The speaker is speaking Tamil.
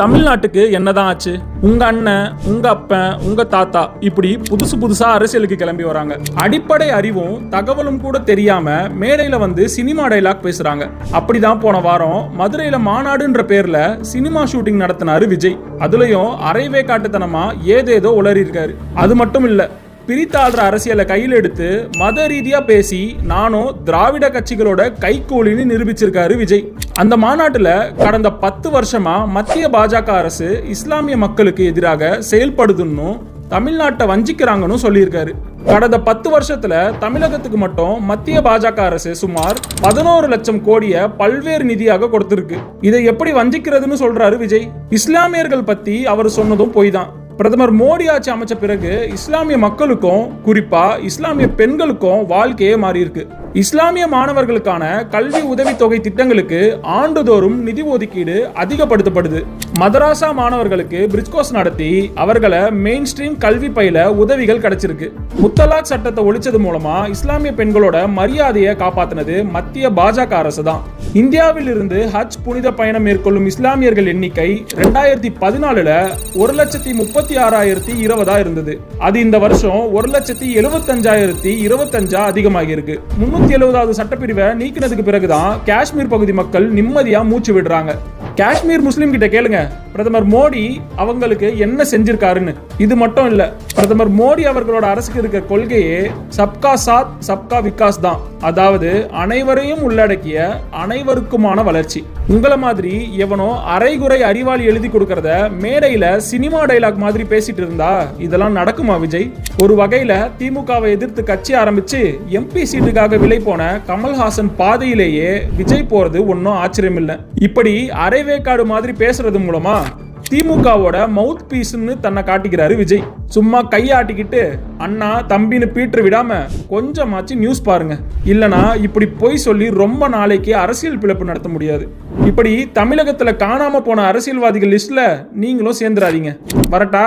தமிழ்நாட்டுக்கு என்னதான் ஆச்சு? உங்க அண்ணன் உங்க அப்பன் உங்க தாத்தா இப்படி புதுசு புதுசா அரசியலுக்கு கிளம்பி வராங்க. அடிப்படை அறிவும் தகவலும் கூட தெரியாம மேடையில வந்து சினிமா டைலாக் பேசுறாங்க. அப்படிதான் போன வாரம் மதுரையில மாநாடுன்ற பேர்ல சினிமா ஷூட்டிங் நடத்தினாரு விஜய். அதுலயும் அரைவே காட்டுத்தனமா ஏதேதோ உளறி இருக்காரு அது மட்டும் இல்லை பிரித்தாள்ற அரசியலை கையில் எடுத்து மத ரீதியா பேசி நானும் திராவிட கட்சிகளோட கைகூலின்னு நிரூபிச்சிருக்காரு விஜய். அந்த மாநாட்டுல கடந்த பத்து வருஷமா மத்திய பாஜக அரசு இஸ்லாமிய மக்களுக்கு எதிராக செயல்படுதுன்னு தமிழ்நாட்டை வஞ்சிக்கிறாங்கன்னு சொல்லியிருக்காரு. கடந்த பத்து வருஷத்துல தமிழகத்துக்கு மட்டும் மத்திய பாஜக அரசு சுமார் பதினோரு லட்சம் கோடிய பல்வேறு நிதியாக கொடுத்திருக்கு. இதை எப்படி வஞ்சிக்கிறதுன்னு சொல்றாரு விஜய். இஸ்லாமியர்கள் பத்தி அவர் சொன்னதும் பொய் தான் பிரதமர் மோடி ஆட்சி அமைச்ச பிறகு இஸ்லாமிய மக்களுக்கும் குறிப்பா இஸ்லாமிய பெண்களுக்கும் வாழ்க்கையே மாறியிருக்கு. இஸ்லாமிய மாணவர்களுக்கான கல்வி உதவித்தொகை திட்டங்களுக்கு ஆண்டுதோறும் நிதி ஒதுக்கீடு அதிகப்படுத்தப்படுது. மதராசா மாணவர்களுக்கு பிரிட்ஜ்கோஸ் நடத்தி அவர்களை மெயின் ஸ்ட்ரீம் கல்வி பயில உதவிகள் கிடைச்சிருக்கு. முத்தலாக் சட்டத்தை ஒழிச்சது மூலமா இஸ்லாமிய பெண்களோட மரியாதையை காப்பாத்தினது மத்திய பாஜக அரசு தான். இந்தியாவில் இருந்து ஹஜ் புனித பயணம் மேற்கொள்ளும் இஸ்லாமியர்கள் எண்ணிக்கை ரெண்டாயிரத்தி பதினாலுல ஒரு லட்சத்தி முப்பத்தி ஆறாயிரத்தி இருபதா இருந்தது. அது இந்த வருஷம் ஒரு லட்சத்தி எழுபத்தஞ்சாயிரத்தி இருபத்தஞ்சா அதிகமாகி இருக்கு முன்னூத்தி எழுபதாவது சட்டப்பிரிவை நீக்கினதுக்கு பிறகுதான் காஷ்மீர் பகுதி மக்கள் நிம்மதியா மூச்சு விடுறாங்க. காஷ்மீர் முஸ்லீம் கிட்ட கேளுங்க. பிரதமர் மோடி அவங்களுக்கு என்ன செஞ்சிருக்காருன்னு. இது மட்டும் இல்ல பிரதமர் மோடி அவர்களோட அரசுக்கு இருக்க கொள்கையே சப்கா சாத் சப்கா விகாஸ் தான். அதாவது அனைவரையும் உள்ளடக்கிய அனைவருக்குமான வளர்ச்சி. உங்களை மாதிரி எவனோ அரைகுறை அறிவாளி எழுதி கொடுக்கறத மேடையில சினிமா டைலாக் மாதிரி பேசிட்டு இருந்தா இதெல்லாம் நடக்குமா விஜய்? ஒரு வகையில திமுகவை எதிர்த்து கட்சி ஆரம்பிச்சு எம்பி சீட்டுக்காக விலை போன கமல்ஹாசன் பாதையிலேயே விஜய் போறது ஒன்றும் ஆச்சரியம் இல்லை இப்படி அரை அரைவேக்காடு மாதிரி பேசுறது மூலமா திமுகவோட மவுத் பீஸ்னு தன்னை காட்டிக்கிறாரு விஜய். சும்மா கையாட்டிக்கிட்டு அண்ணா தம்பின்னு பீட்டர் விடாம கொஞ்சமாச்சு நியூஸ் பாருங்க. இல்லனா இப்படி பொய் சொல்லி ரொம்ப நாளைக்கு அரசியல் பிழப்பு நடத்த முடியாது. இப்படி தமிழகத்துல காணாம போன அரசியல்வாதிகள் லிஸ்ட்ல நீங்களும் சேர்ந்துடாதீங்க வரட்டா?